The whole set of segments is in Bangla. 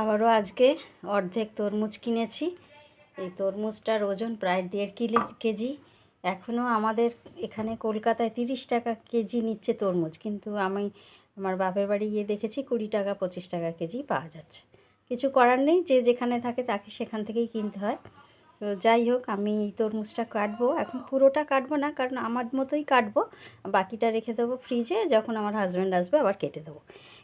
আবারও আজকে অর্ধেক তরমুজ কিনেছি। এই তরমুজটার ওজন প্রায় দেড় কিলো কেজি। এখনও আমাদের এখানে কলকাতায় তিরিশ টাকা কেজি নিচ্ছে তরমুজ, কিন্তু আমি আমার বাপের বাড়ি গিয়ে দেখেছি কুড়ি টাকা, পঁচিশ টাকা কেজি পাওয়া যাচ্ছে। কিছু করার নেই, যে যেখানে থাকে তাকে সেখান থেকেই কিনতে হয়। তো যাই হোক, আমি এই তরমুজটা কাটবো। এখন পুরোটা কাটবো না, কারণ আমার মতোই কাটবো। বাকিটা রেখে দেবো ফ্রিজে, যখন আমার হাজব্যান্ড আসবে আবার কেটে দেবো।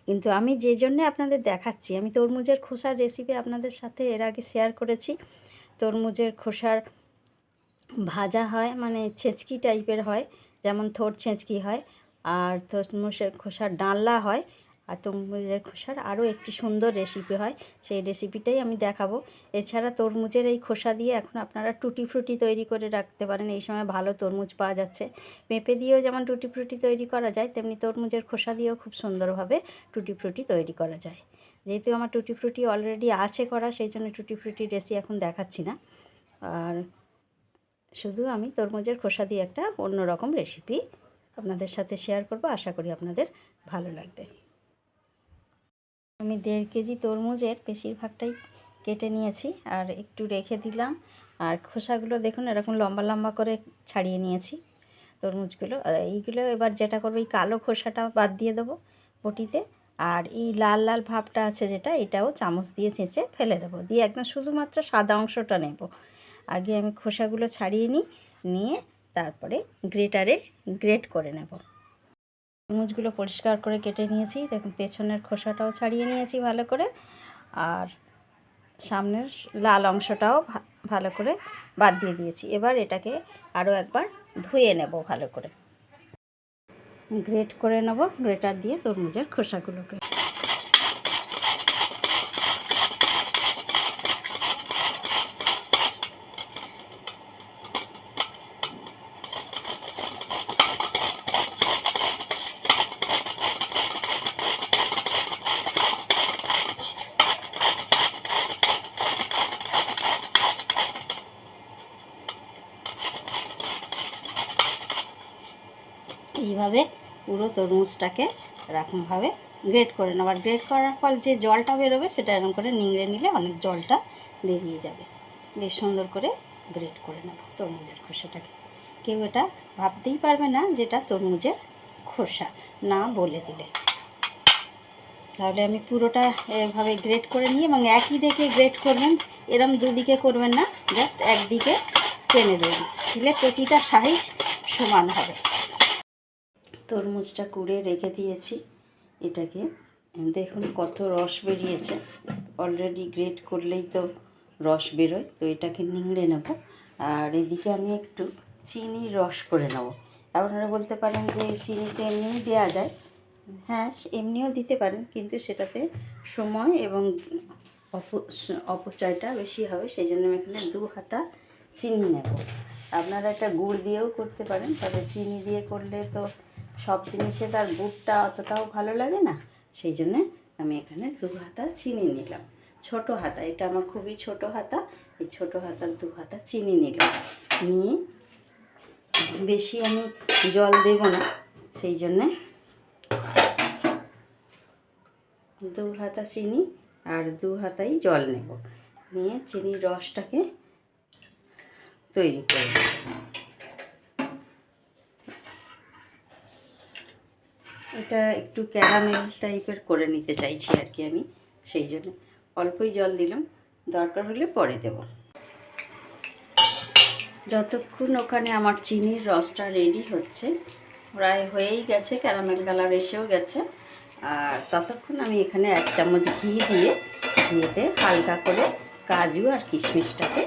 কিন্তু আমি যে জন্যে আপনাদের দেখাচ্ছি, আমি তরমুজের খোসার রেসিপি আপনাদের সাথে এর আগে শেয়ার করেছি। তরমুজের খোসার ভাজা হয় মানে ছেঁচকি টাইপের হয়, যেমন থোর ছেঁচকি হয়, আর তরমুজের খোসার ডালনা হয়। আর তরমুজের খোসার আরও একটি সুন্দর রেসিপি হয়। সেই রেসিপিটাই আমি দেখাবো। এছাড়া তরমুজের এই খোসা দিয়ে এখন আপনারা টুটি ফ্রুটি তৈরি করে রাখতে পারেন। এই সময় ভালো তরমুজ পাওয়া যাচ্ছে। পেঁপে দিয়েও যেমন টুটি ফ্রুটি তৈরি করা যায়, তেমনি তরমুজের খোসা দিয়েও খুব সুন্দরভাবে টুটি ফ্রুটি তৈরি করা যায়। যেহেতু আমার টুটি ফ্রুটি অলরেডি আছে করা, সেই জন্য টুটি ফ্রুটি রেসি এখন দেখাচ্ছি না। আর শুধু আমি তরমুজের খোসা দিয়ে একটা অন্যরকম রেসিপি আপনাদের সাথে শেয়ার করব। আশা করি আপনাদের ভালো লাগবে। আমি দেড় কেজি তরমুজের বেশিরভাগটাই কেটে নিয়েছি আর একটু রেখে দিলাম। আর খোসাগুলো দেখুন, এরকম লম্বা লম্বা করে ছাড়িয়ে নিয়েছি তরমুজগুলো। এইগুলো এবার যেটা করব, এই কালো খোসাটা বাদ দিয়ে দেবো বটিতে। আর এই লাল লাল ভাবটা আছে যেটা, এটাও চামচ দিয়ে চেঁচে ফেলে দেবো। দিয়ে একদম শুধুমাত্র সাদা অংশটা নেব। আগে আমি খোসাগুলো ছাড়িয়ে নিই, নিয়ে তারপরে গ্রেটারে গ্রেট করে নেব। তরমুজগুলো পরিষ্কার করে কেটে নিয়েছি। দেখুন, পেছনের খোসাটাও ছাড়িয়ে নিয়েছি ভালো করে। আর সামনের লাল অংশটাও ভালো করে বাদ দিয়ে দিয়েছি। এবার এটাকে আরও একবার ধুয়ে নেব ভালো করে। গ্রেট করে নেব, গ্রেটার দিয়ে তরমুজের খোসাগুলোকে। এইভাবে পুরো তরমুজটাকে এরকমভাবে গ্রেট করে নেব। আর গ্রেট করার পর যে জলটা বেরোবে সেটা এরকম করে নিংড়ে নিলে অনেক জলটা বেরিয়ে যাবে। বেশ সুন্দর করে গ্রেট করে নেব তরমুজের খোসাটাকে। কেউ এটা ভাবতেই পারবে না যেটা তরমুজের খোসা না বলে দিলে। তাহলে আমি পুরোটা এভাবে গ্রেট করে নিই এবং একই দিকে গ্রেট করবেন, এরম দুদিকে করবেন না জাস্ট একদিকে টেনে দেবেন। দিলে প্রতিটা সাইজ সমান হবে। তরমুজটা কুড়ে রেখে দিয়েছি। এটাকে, দেখুন কত রস বেরিয়েছে। অলরেডি গ্রেট করলেই তো রস বেরোয়, তো এটাকে নিংড়ে নেব। আর এদিকে আমি একটু চিনির রস করে নেব। আপনারা বলতে পারেন যে চিনিতে এমনিই দেওয়া যায়। হ্যাঁ এমনিও দিতে পারেন, কিন্তু সেটাতে সময় এবং অপ- অপচয়টা বেশি হবে সেই জন্য আমি এখানে দু হাতা চিনি নেব। আপনারা একটা গুড় দিয়েও করতে পারেন, তবে চিনি দিয়ে করলে তো সব জিনিসে তার গুড়টা অতটাও ভালো লাগে না, সেই জন্যে আমি এখানে দু হাতা চিনি নিলাম। ছোট হাতা, এটা আমার খুবই ছোট হাতা, এই ছোট হাতার দু হাতা চিনি নিলাম। নিয়ে বেশি আমি জল দেব না, সেই জন্যে দু হাতা চিনি আর দু হাতাই জল নেব। নিয়ে চিনির রসটাকে তৈরি করব। এটা একটু ক্যারামেল টাইপের করে নিতে চাইছি আর কি আমি, সেই জন্য। অল্পই জল দিলাম, দরকার হলে পরে দেব। যতক্ষণ ওখানে আমার চিনির রসটা রেডি হচ্ছে, প্রায় হয়েই গেছে, ক্যারামেল কালার এসেও গেছে। আর ততক্ষণ আমি এখানে এক চামচ ঘি দিয়ে ঘিয়েতে হালকা করে কাজু আর কিশমিশটাকে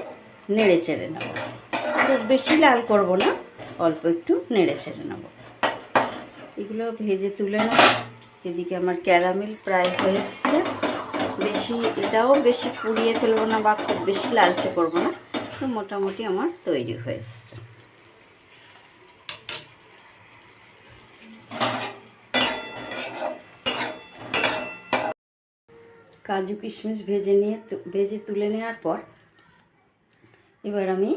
নেড়ে চেড়ে নেব। খুব বেশি লাল করব না, অল্প একটু নেড়ে চেড়ে নেব। এগুলো ভেজে তুলে নেব এদিকে আমার ক্যারামেল প্রায় হয়ে এসছে। বেশি, এটাও বেশি পুড়িয়ে ফেলব না বা খুব বেশি লালচে করব না। তো মোটামুটি আমার তৈরি হয়ে এসছে। কাজু কিশমিশ ভেজে নিয়ে ভেজে তুলে নেওয়ার পর এবার আমি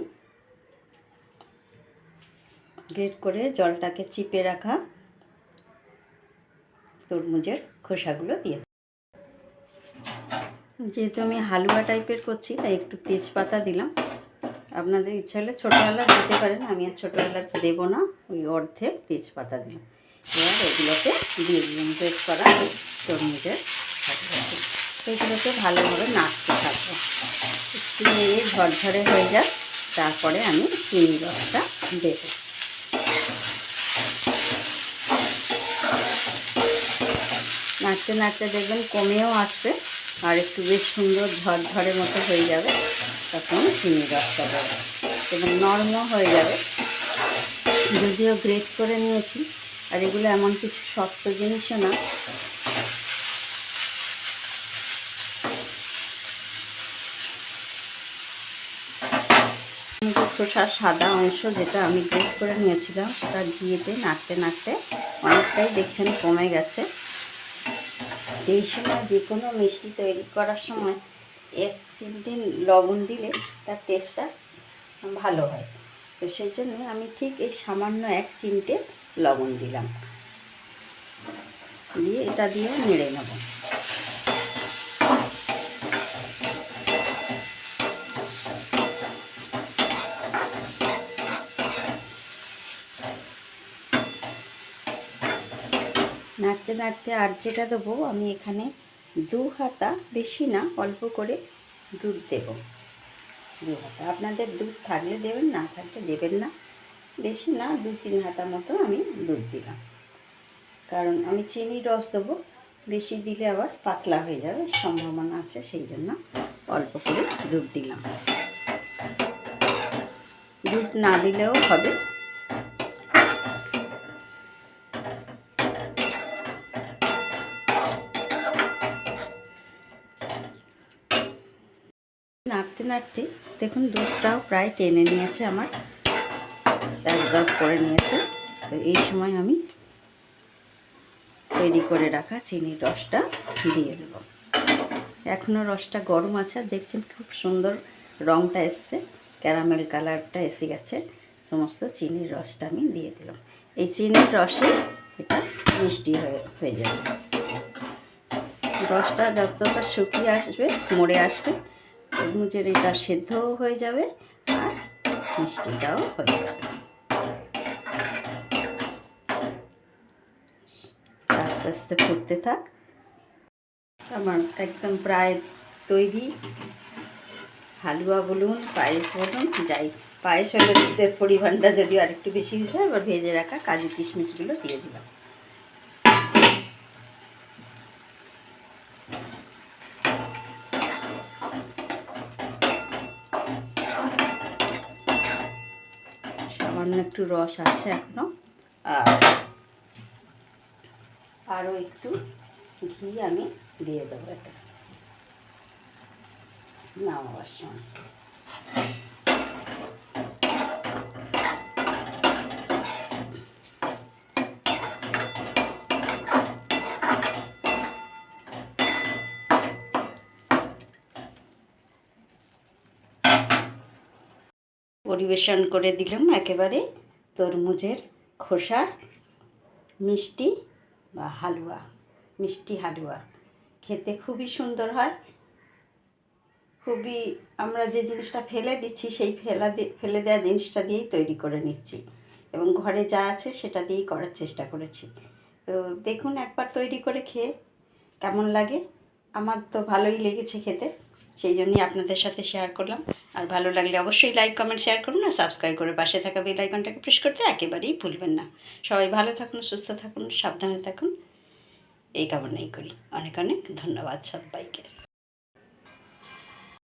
গ্রেট করে জলটাকে চিপে রাখা তরমুজের খোসাগুলো দিয়ে। যেহেতু আমি হালুয়া টাইপের করছি, তাই একটু তেজপাতা দিলাম আপনাদের ইচ্ছা হলে ছোটো এলাচ দিতে পারেন, আমি আর ছোটো এলাচ দেবো না, ওই অর্ধেক তেজপাতা দিলাম এবার এগুলোকে দিয়ে দিলাম বেশ করা তরমুজের। এগুলোকে ভালোভাবে নাড়তে থাকব একটু নেড়ে ঝরঝরে হয়ে যাক, তারপরে আমি চিনি রসটা দেবো নাড়তে নাড়তে দেখবেন কমেও আসবে, আর একটু বেশ সুন্দর ঝরঝরে মতো হয়ে যাবে, তখন চিনি রসটা দেবো। এবং নরমও হয়ে যাবে। যদিও গ্রেট করে নিয়েছি, আর এগুলো এমন কিছু শক্ত জিনিসও না। খোসার সাদা অংশ যেটা আমি গ্রেট করে নিয়েছিলাম সেটা ঘিয়েতে নাড়তে নাড়তে অনেকটাই দেখছেন কমে গেছে। এই সময় যে কোনো মিষ্টি তৈরি করার সময় এক চিমটি লবণ দিলে তার টেস্টটা ভালো হয়। তো সেই জন্য আমি ঠিক এই সামান্য এক চিমটে লবণ দিলাম। দিয়ে এটা দিয়ে নেড়ে নেব। নাড়তে নাড়তে আর যেটা দেবো, আমি এখানে দু হাতা বেশি না, অল্প করে দুধ দেব। দু হাতা। আপনাদের দুধ থাকলে দেবেন, না থাকলে দেবেন না। বেশি না, দু তিন হাতা মতো আমি দুধ দিলাম। কারণ আমি চিনির রস দেবো, বেশি দিলে আবার পাতলা হয়ে যাবে, সম্ভাবনা আছে, সেই জন্য অল্প করে দুধ দিলাম। দুধ না দিলেও হবে। নাড়তে নাড়তে দেখুন দুধটাও প্রায় টেনে নিয়েছে আমার। অ্যাবজর্ব করে নিয়েছে। তো এই সময় আমি তৈরি করে রাখা চিনির রসটা দিয়ে দেব। এখনও রসটা গরম আছে আর দেখছেন খুব সুন্দর রঙটা এসছে। ক্যারামেল কালারটা এসে গেছে। সমস্ত চিনির রসটা আমি দিয়ে দিলাম। এই চিনির রসে এটা মিষ্টি হয়ে হয়ে যাবে। রসটা যতটা শুকিয়ে আসবে, মরে আসবে তরমুজের এটা সেদ্ধও হয়ে যাবে আর মিষ্টিটাও হয়ে যাবে। আস্তে আস্তে ফুটতে থাক। আমার একদম প্রায় তৈরি। হালুয়া বলুন, পায়েস বলুন, যাই। পায়েস হলে দুধের পরিমাণটা যদি আরেকটু বেশি দিতে হয়, এবার ভেজে রাখা কাজু কিশমিশগুলো দিয়ে দিলাম সামান্য একটু রস আছে এখনও। আর আরও একটু ঘি আমি দিয়ে দেবো এতে নামাবার সময় পরিবেশন করে দিলাম একেবারে। তরমুজের খোসার মিষ্টি বা হালুয়া, মিষ্টি হালুয়া। খেতে খুবই সুন্দর হয়। খুবই আমরা যে জিনিসটা ফেলে দিচ্ছি, সেই ফেলা ফেলে দেওয়া জিনিসটা দিয়েই তৈরি করে নিচ্ছি। এবং ঘরে যা আছে সেটা দিয়েই করার চেষ্টা করেছি। তো দেখুন একবার তৈরি করে খেয়ে কেমন লাগে। আমার তো ভালোই লেগেছে খেতে। সেই জন্যই আপনাদের সাথে শেয়ার করলাম। আর ভালো লাগলে অবশ্যই লাইক কমেন্ট শেয়ার করুন আর সাবস্ক্রাইব করে পাশে থাকা বেল আইকনটাকে প্রেস করতে একেবারেই ভুলবেন না। সবাই ভালো থাকুন, সুস্থ থাকুন, সাবধানে থাকুন। এই কামনাই করি। অনেক অনেক ধন্যবাদ সবাইকে।